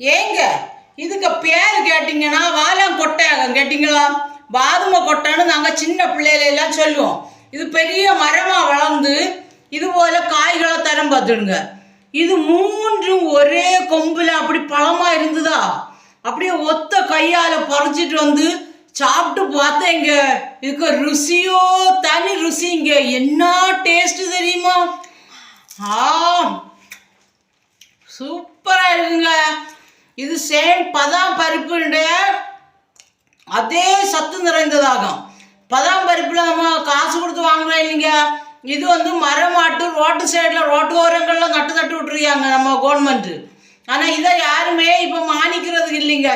ஏங்க இதுக்கு பேர் கேட்டிங்கன்னா வாலாம் கொட்டையாகும் கேட்டிங்களா? பாதும கொட்டைன்னு நாங்கள் சின்ன பிள்ளையில எல்லாம் சொல்லுவோம். இது பெரிய மரமாக வளர்ந்து இது போல காய்களை தரம் பார்த்துடுங்க. இது மூன்றும் ஒரே கொம்பில் அப்படி பழமாக இருந்ததா? அப்படியே ஒத்த கையால் பறிச்சிட்டு வந்து சாப்பிட்டு பார்த்தேன் இதுக்கு ருசியோ தனி ருசிங்க. என்ன டேஸ்ட் தெரியுமா? ஆ சூப்பராக இருக்குங்க. இது சேம் பதாம் பருப்புடைய அதே சத்து நிறைந்ததாகும். பதாம் பருப்பில் நம்ம காசு கொடுத்து வாங்குறோம் இல்லைங்க? இது வந்து மரமாட்டு ரோட்டு சைடில் ரோட்டு ஓரங்களில் நட்டு நட்டு விட்டுருக்காங்க நம்ம கவர்மெண்ட்டு ஆனால் இதை யாருமே இப்போ மானிக்கிறதுக்கு இல்லைங்க.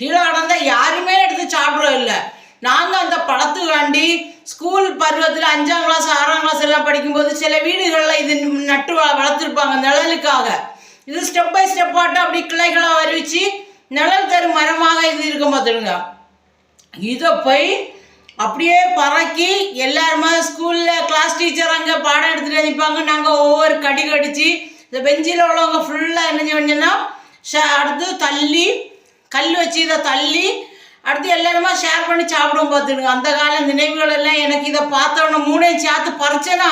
கீழே நடந்தால் யாருமே எடுத்து சாப்பிட்றோம் இல்லை. நாங்கள் அந்த பழத்துக்காண்டி ஸ்கூல் பருவத்தில் அஞ்சாம் கிளாஸ் ஆறாம் கிளாஸ் எல்லாம் படிக்கும்போது சில வீடுகளில் இது நட்டு வளர்த்துருப்பாங்க நிழலுக்காக. இது ஸ்டெப் பை ஸ்டெப்பாட்டம் அப்படி கிளைகளை அறிவிச்சு நிழல் தரும் மரமாக இது இருக்கும் பார்த்துடுங்க இதை போய் அப்படியே பறக்கி எல்லாருமே ஸ்கூலில் கிளாஸ் டீச்சர் அங்கே பாடம் எடுத்துகிட்டு நிற்பாங்க. நாங்கள் ஒவ்வொரு கடி கடிச்சு இந்த பெஞ்சில் உள்ளவங்க ஃபுல்லாக என்ன செஞ்சோம்னா அடுத்து தள்ளி கல் வச்சு இதை தள்ளி அடுத்து எல்லாருமா ஷேர் பண்ணி சாப்பிடுவோம் பார்த்துடுங்க அந்த கால நினைவுகள் எல்லாம் எனக்கு இதை பார்த்த உடனே மூணையும் சேர்த்து பறிச்சேனா?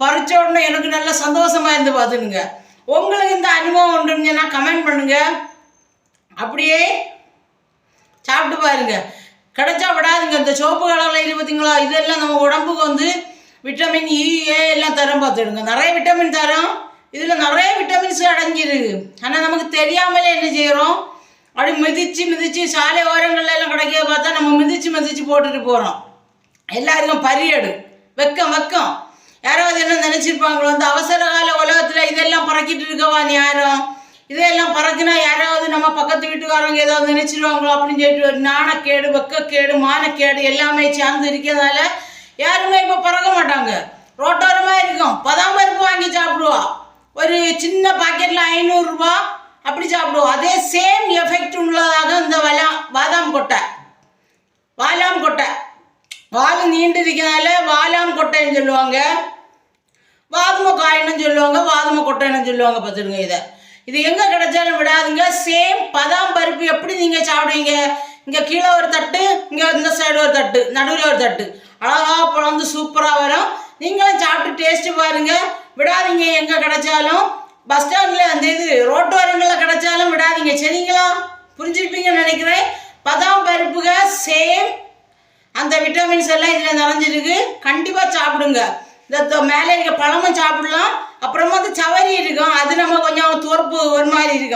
பறிச்ச உடனே எனக்கு நல்ல சந்தோஷமாக இருந்து பார்த்துடுங்க உங்களுக்கு இந்த அனுபவம் உண்டுங்கன்னா கமெண்ட் பண்ணுங்க. அப்படியே சாப்பிட்டு பாருங்க. கிடைச்சா விடாதுங்க. இந்த சோப்பு கலரில் இருக்கு பார்த்தீங்களா? இதெல்லாம் நம்ம உடம்புக்கு வந்து விட்டமின் இ ஏ எல்லாம் தரம் பார்த்துடுங்க. நிறைய விட்டமின் தரும். இதில் நிறைய விட்டமின்ஸ் அடங்கிருக்கு ஆனால் நமக்கு தெரியாமலே என்ன செய்கிறோம் அப்படி மிதித்து மிதித்து சாலை ஓரங்கள்ல எல்லாம் கிடைக்க பார்த்தா நம்ம மிதித்து மிதித்து போட்டுட்டு போகிறோம் எல்லாருக்கும் பரியடு. வெக்கம் வெக்கம். யாராவது என்ன நினச்சிருப்பாங்களோ இந்த அவசர கால உலகத்தில் இதெல்லாம் பறக்கிட்டு இருக்கவா நீ யாரும்? இதெல்லாம் பறக்குனா யாராவது நம்ம பக்கத்து வீட்டுக்காரங்க ஏதாவது நினைச்சிருவாங்களோ அப்படின்னு சொல்லிட்டு ஒரு நாணக்கேடு வெக்கக்கேடு மானக்கேடு எல்லாமே சேர்ந்து இருக்கிறதால யாருமே இப்போ பறக்க மாட்டாங்க. ரோட்டோரமாக இருக்கும். பதாம் பருப்பு வாங்கி சாப்பிடுவா. ஒரு சின்ன பாக்கெட்டில் ஐநூறுரூபா அப்படி சாப்பிடுவோம் அதே சேம் எஃபெக்ட் உள்ளதாக இந்த வலா பாதாம் கொட்டை. வாலாம் கொட்டை. வால் நீண்டு இருக்கிறதால வாலாம் கொட்டைன்னு சொல்லுவாங்க. வாதும காயின்னு சொல்லுவாங்க? வாதும கொட்டைன்னு சொல்லுவாங்க பார்த்துடுங்க இதை. இது எங்கே கிடைச்சாலும் விடாதுங்க. சேம் பதாம் பருப்பு எப்படி நீங்கள் சாப்பிடுவீங்க? இங்கே கீழே ஒரு தட்டு இங்கே இந்த சைடு ஒரு தட்டு நடுவில் ஒரு தட்டு. அழகா பிளந்து சூப்பராக வரும். நீங்களும் சாப்பிட்டு டேஸ்ட்டு பாருங்கள் விடாதீங்க எங்கே கிடைச்சாலும். பஸ் ஸ்டாண்டில் அந்த இது ரோட்டோரங்களில் கிடைச்சாலும் விடாதீங்க. சரிங்களா? புரிஞ்சிருப்பீங்கன்னு நினைக்கிறேன். பதாம் பருப்புக சேம் அந்த விட்டமின்ஸ் எல்லாம் இதில் நிறைஞ்சிருக்கு. கண்டிப்பாக சாப்பிடுங்க. இந்த மேலே இருக்க பழமும் சாப்பிடலாம். அப்புறமா வந்து சவரி இருக்கும். அது நம்ம கொஞ்சம் துவர்ப்பு ஒரு மாதிரி இருக்கும்.